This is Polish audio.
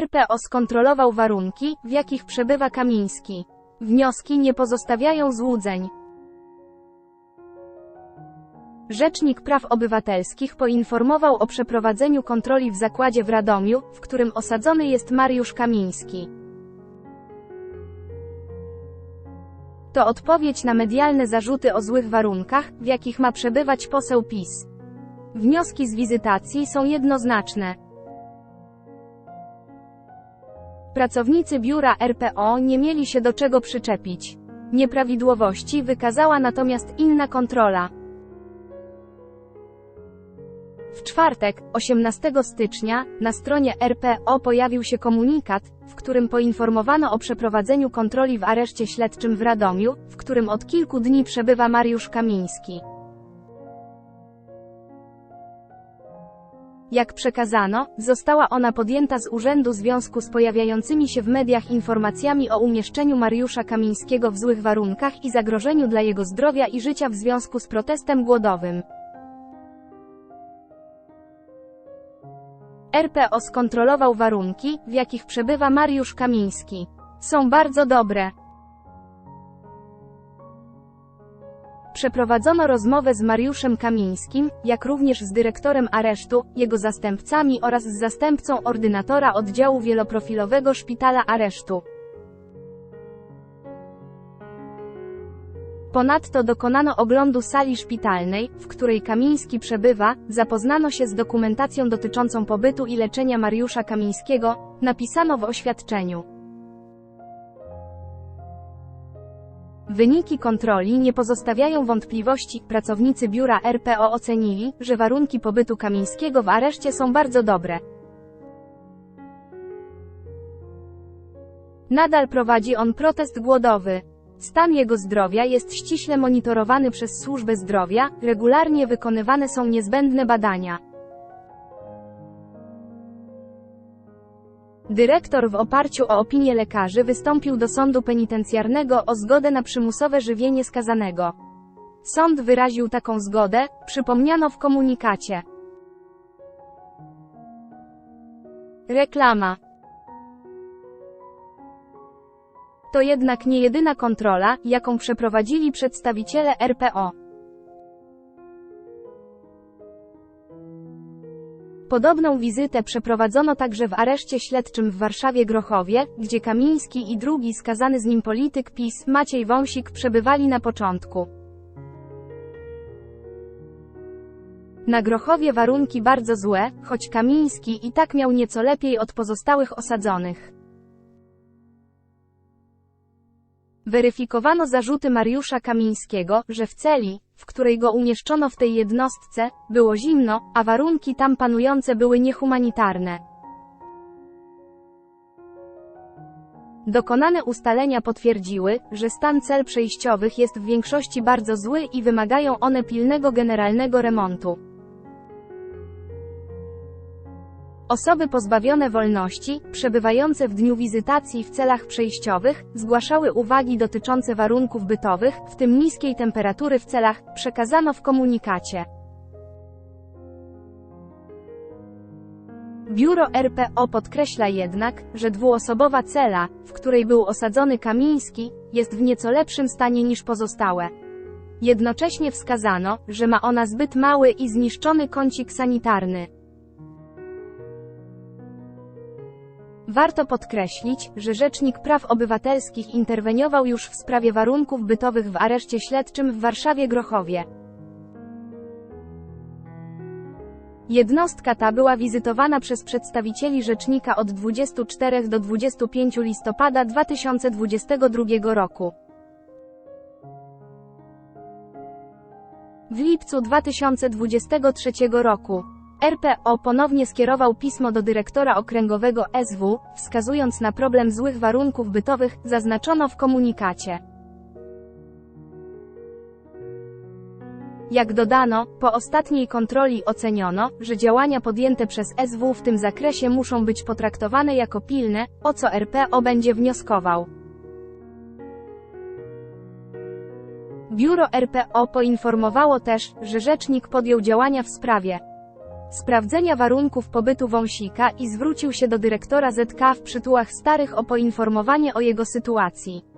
RPO skontrolował warunki, w jakich przebywa Kamiński. Wnioski nie pozostawiają złudzeń. Rzecznik Praw Obywatelskich poinformował o przeprowadzeniu kontroli w zakładzie w Radomiu, w którym osadzony jest Mariusz Kamiński. To odpowiedź na medialne zarzuty o złych warunkach, w jakich ma przebywać poseł PiS. Wnioski z wizytacji są jednoznaczne. Pracownicy biura RPO nie mieli się do czego przyczepić. Nieprawidłowości wykazała natomiast inna kontrola. W czwartek, 18 stycznia, na stronie RPO pojawił się komunikat, w którym poinformowano o przeprowadzeniu kontroli w areszcie śledczym w Radomiu, w którym od kilku dni przebywa Mariusz Kamiński. Jak przekazano, została ona podjęta z urzędu w związku z pojawiającymi się w mediach informacjami o umieszczeniu Mariusza Kamińskiego w złych warunkach i zagrożeniu dla jego zdrowia i życia w związku z protestem głodowym. RPO skontrolował warunki, w jakich przebywa Mariusz Kamiński. Są bardzo dobre. Przeprowadzono rozmowę z Mariuszem Kamińskim, jak również z dyrektorem aresztu, jego zastępcami oraz z zastępcą ordynatora oddziału wieloprofilowego szpitala aresztu. Ponadto dokonano oglądu sali szpitalnej, w której Kamiński przebywa, zapoznano się z dokumentacją dotyczącą pobytu i leczenia Mariusza Kamińskiego, napisano w oświadczeniu. Wyniki kontroli nie pozostawiają wątpliwości. Pracownicy biura RPO ocenili, że warunki pobytu Kamińskiego w areszcie są bardzo dobre. Nadal prowadzi on protest głodowy. Stan jego zdrowia jest ściśle monitorowany przez służbę zdrowia, regularnie wykonywane są niezbędne badania. Dyrektor w oparciu o opinię lekarzy wystąpił do sądu penitencjarnego o zgodę na przymusowe żywienie skazanego. Sąd wyraził taką zgodę, przypomniano w komunikacie. Reklama. To jednak nie jedyna kontrola, jaką przeprowadzili przedstawiciele RPO. Podobną wizytę przeprowadzono także w areszcie śledczym w Warszawie-Grochowie, gdzie Kamiński i drugi skazany z nim polityk PiS, Maciej Wąsik przebywali na początku. Na Grochowie warunki bardzo złe, choć Kamiński i tak miał nieco lepiej od pozostałych osadzonych. Weryfikowano zarzuty Mariusza Kamińskiego, że w celi, w której go umieszczono w tej jednostce, było zimno, a warunki tam panujące były niehumanitarne. Dokonane ustalenia potwierdziły, że stan cel przejściowych jest w większości bardzo zły i wymagają one pilnego generalnego remontu. Osoby pozbawione wolności, przebywające w dniu wizytacji w celach przejściowych, zgłaszały uwagi dotyczące warunków bytowych, w tym niskiej temperatury w celach, przekazano w komunikacie. Biuro RPO podkreśla jednak, że dwuosobowa cela, w której był osadzony Kamiński, jest w nieco lepszym stanie niż pozostałe. Jednocześnie wskazano, że ma ona zbyt mały i zniszczony kącik sanitarny. Warto podkreślić, że Rzecznik Praw Obywatelskich interweniował już w sprawie warunków bytowych w areszcie śledczym w Warszawie-Grochowie. Jednostka ta była wizytowana przez przedstawicieli rzecznika od 24 do 25 listopada 2022 roku. W lipcu 2023 roku RPO ponownie skierował pismo do dyrektora okręgowego SW, wskazując na problem złych warunków bytowych, zaznaczono w komunikacie. Jak dodano, po ostatniej kontroli oceniono, że działania podjęte przez SW w tym zakresie muszą być potraktowane jako pilne, o co RPO będzie wnioskował. Biuro RPO poinformowało też, że rzecznik podjął działania w sprawie sprawdzenia warunków pobytu Wąsika i zwrócił się do dyrektora ZK w przytułach starych o poinformowanie o jego sytuacji.